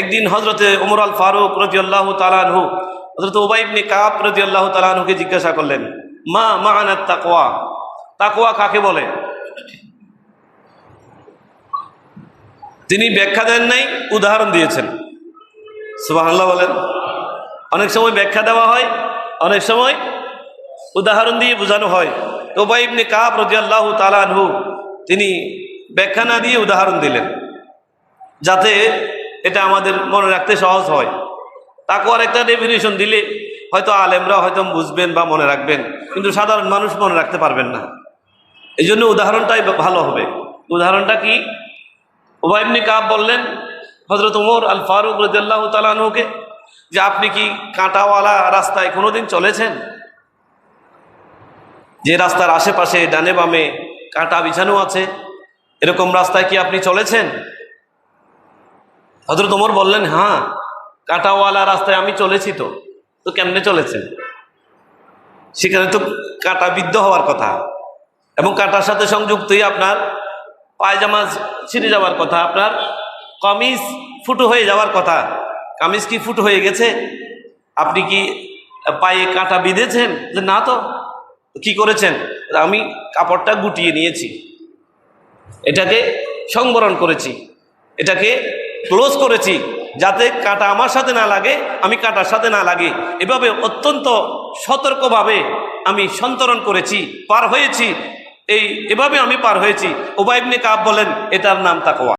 একদিন হজরতে উমর আল ফারুক রাজি আল্লাহ তালানহু হজরত ওবাইবনে কাপ রাজি আল্লাহ তালানহুকে জিজ্ঞাসা করলেন, মা মা আনাত তাকোয়া তাকোয়া কাকে বলে? তিনি ব্যাখ্যা দেন নাই, উদাহরণ দিয়েছেন। সুবাহান্লাহ বলেন। অনেক সময় ব্যাখ্যা দেওয়া হয়, অনেক সময় উদাহরণ দিয়ে বোঝানো হয়। তো ওবাইবনে কাপ রাজি আল্লাহ তালানহু তিনি ব্যাখ্যা না দিয়ে উদাহরণ দিলেন, যাতে এটা আমাদের মনে রাখতে সহজ হয়। তাকুয়ার একটা ডেফিনেশন দিলে হয়তো আলেমরা হয়তো বুঝবেন বা মনে রাখবেন, কিন্তু সাধারণ মানুষ মনে রাখতে পারবেন না। এই জন্য উদাহরণটাই ভালো হবে। উদাহরণটা কি? ওবাইবনি কাব বললেন হজরত উমর আল ফারুক রদাল্লাহ তালানুকে যে আপনি কি কাঁটাওয়ালা রাস্তায় কোনোদিন চলেছেন? যে রাস্তার আশেপাশে ডানে বামে কাঁটা বিছানো আছে, এরকম রাস্তায় কি আপনি চলেছেন? হজরত ওমর বললেন হ্যাঁ কাঁটাওয়ালা রাস্তায় আমি চলেছি তো তো কেমনে চলেছেন? সেখানে তো কাঁটা বিদ্ধ হওয়ার কথা এবং কাঁটার সাথে সংযুক্তই আপনার পায়জামা ছিঁড়ে যাওয়ার কথা, আপনার কামিজ ফুটো হয়ে যাওয়ার কথা। কামিজ কি ফুটো হয়ে গেছে? আপনি কি পায়ে কাঁটা বিঁধেছেন? যে না তো কি করেছেন? আমি কাপড়টা গুটিয়ে নিয়েছি। এটাকে সংবরণ করেছি। এটাকে ক্লোজ করেছি, যাতে কাঁটা আমার সাথে না লাগে, আমি কাঁটার সাথে না লাগে। এভাবে অত্যন্ত সতর্কভাবে আমি সন্তরণ করেছি, পার হয়েছি। এই, এভাবে আমি পার হয়েছি। ওবাইবনে কাব বলেন, এটার নাম তাকোয়া